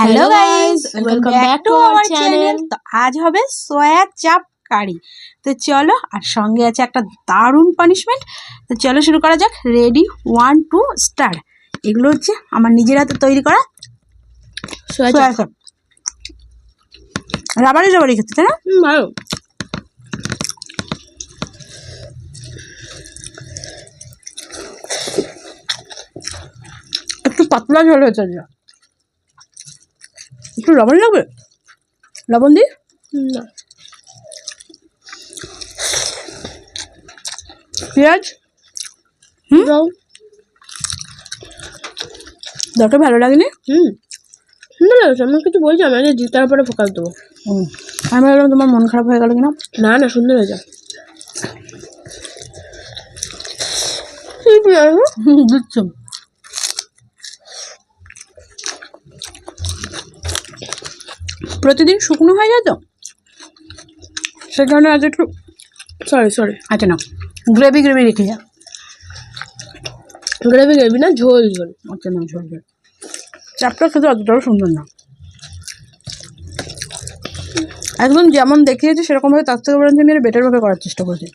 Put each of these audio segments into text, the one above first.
Hello guys welcome back to our channel তো আজ হবে সয়া চাপ কারি তো চলো আর সঙ্গে আছে একটা দারুণ পানিশমেন্ট তো চলো শুরু করা যাক। রেডি ওয়ান টু স্টার এগুলো হচ্ছে আমার নিজের হাতে তৈরি করা সোয়া চাপ। রাবারি রাবারি খেতে তাই না? ভালো। একটু পাতলা ঝোল হয়েছে। একটু লবণ লাগবে? লবণ দিই? না। পেঁয়াজ? হুম? দরকার ভালো লাগেনি? হুম। সুন্দর লাগছে আমি কিছু বলছি আমি আগে জিতার পরে ফোকাস দেবো। হুম। আমি ভাবলাম তোমার মন খারাপ হয়ে গেল কিনা? না না সুন্দর হয়েছে দিচ্ছি। প্রতিদিন শুকনো হয়ে যায় তো? সে কারণে আজ একটু সরি সরি আচ্ছা না গ্রেভি গ্রেভি রেখে যা গ্রেভি গ্রেভি না ঝোল ঝোল। আচ্ছা না ঝোল ঝোল। চাপটা খেতে অতটাও সুন্দর না। একদম যেমন দেখিয়েছে সেরকমভাবে তার থেকে বরঞ্চ আমি বেটারভাবে করার চেষ্টা করছি।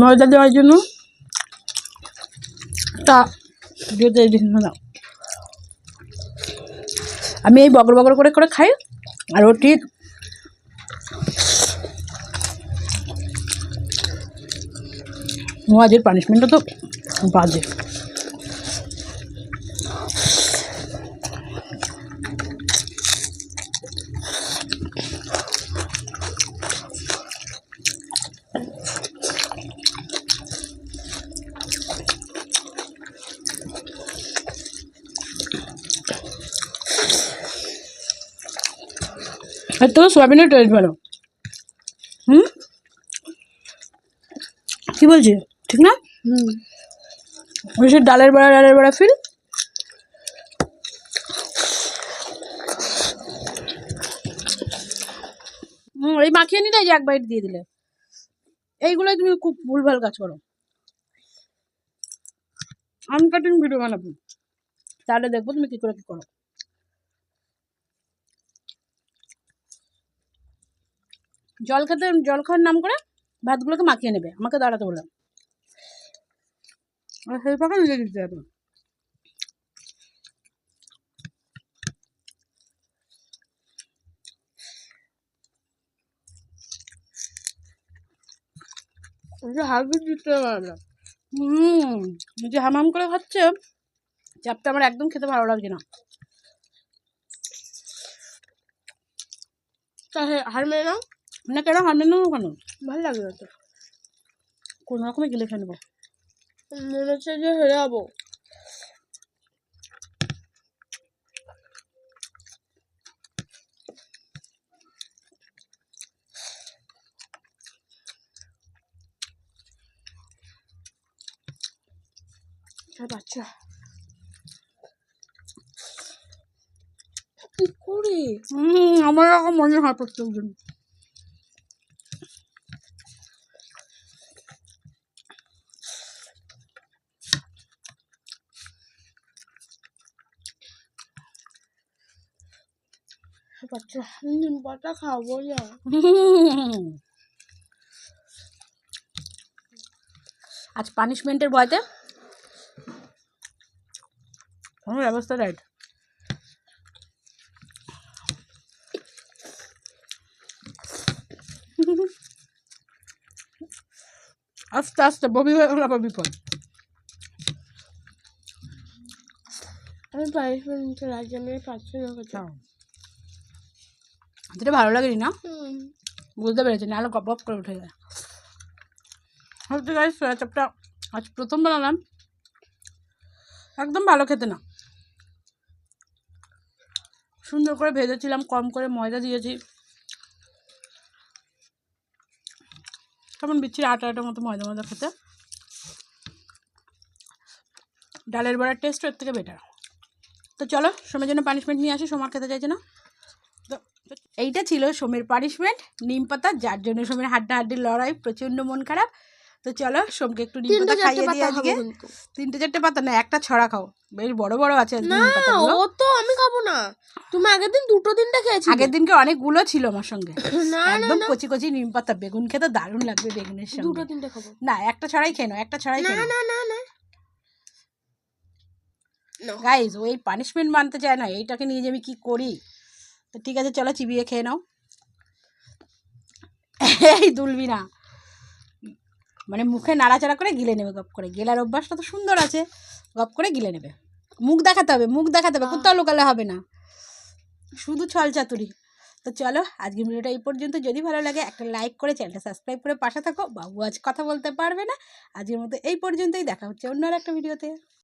ময়দা দেওয়ার জন্য তা আমি এই বগর বগর করে করে খাই, আর ও আজের পানিশমেন্টটা তো বাজে। আর তো সোয়াবিনের টেস্ট ভালো হুম? কি বলছি? ঠিক না? হুম। ওই সে ডালের বড়া ডালের বড়া ফিল হুম এই মাখিয়ে নিলে এই যে এক বাইট দিয়ে দিলে। এইগুলোই তুমি খুব ভুলভাল কাজ করো। আনকাটিং ভিডিও বানাবো। তাহলে দেখব তুমি কি করে কি করো। জল খেতে, জল খাওয়ার নাম করে ভাতগুলোকে মাখিয়ে নেবে। আমাকে দাঁড়াতে বললাম। আর সেই দিতে হুম যে হামাম করে খাচ্ছে, চাপটা আমার একদম খেতে ভালো লাগছে না। তা হার মেরে নাও না কেন হারবেন না কেন? ভালো লাগবে না তো। কোনো রকমে গেলে নেব মনে হচ্ছে যে হেরে যাব বাচ্চা। কি করে? আমার মনে হয় প্রত্যেক বাচ্চা নিম পাতা খাব না। আজ পানিশমেন্টের ভয়তে? কোনো ব্যবস্থা রাইট আস্তে আস্তে বমি হয়ে গেল আবার বিপদ। আমি পানিশমেন্ট নিতে রাজি আমি পাচ্ছি না কোথাও যেটা ভালো লাগেনি না বুঝতে পেরেছি নাহলে গপ গপ করে উঠে যায়। হচ্ছে গাইস সয়া চাপটা আজ প্রথম বানালাম। একদম ভালো খেতে না। সুন্দর করে ভেজেছিলাম কম করে ময়দা দিয়েছি। কেমন বিচ্ছিরি আটা আটার মতো ময়দা ময়দা খেতে। ডালের বড়ার টেস্ট এর থেকে বেটার তো চলো সময়ের জন্য পানিশমেন্ট নিয়ে আসি সোমার খেতে চাইছে না? এইটা ছিল সোমের পানিশমেন্ট নিম পাতা যার জন্য সোমের হাড্ডা হাড্ডি লড়াই প্রচণ্ড মন খারাপ। তো চলো সোমকে একটু নিম পাতা খাইয়ে দিই আজকে। তিনটে চারটে পাতা না একটা ছড়া খাও। বেশ বড় বড় আছে না ও তো আমি খাব না। তুমি আগের দিন দুটো তিনটে খেয়েছি আগের দিনকে অনেকগুলো ছিল আমার সঙ্গে। একদম কচি কচি নিম পাতা বেগুন খেতে দারুণ লাগবে বেগুনের দুটো সঙ্গে তিনটে খাব। না একটা ছড়াই খেয়ে নাও একটা ছড়াই খেয়ে না না না না গাইজ ওই পানিশমেন্ট মানতে চায় না এইটাকে নিয়ে যে আমি কি করি? তো ঠিক আছে চলো চিবিয়ে খেয়ে নাও। এই দুলবি না। মানে মুখে নাড়াচাড়া করে গিলে নেবে গপ করে। গেলার অভ্যাসটা তো সুন্দর আছে। গপ করে গিলে নেবে। মুখ দেখাতে হবে মুখ দেখাতে হবে কোথাও লুকালে হবে না। শুধু ছল চাতুরি। তো চলো আজকের ভিডিওটা এই পর্যন্ত। যদি ভালো লাগে একটা লাইক করে চ্যানেলটা সাবস্ক্রাইব করে পাশে থাকো। বাবু আজ কথা বলতে পারবে না। আজকের মতো এই পর্যন্তই। দেখা হচ্ছে অন্য আর একটা ভিডিওতে।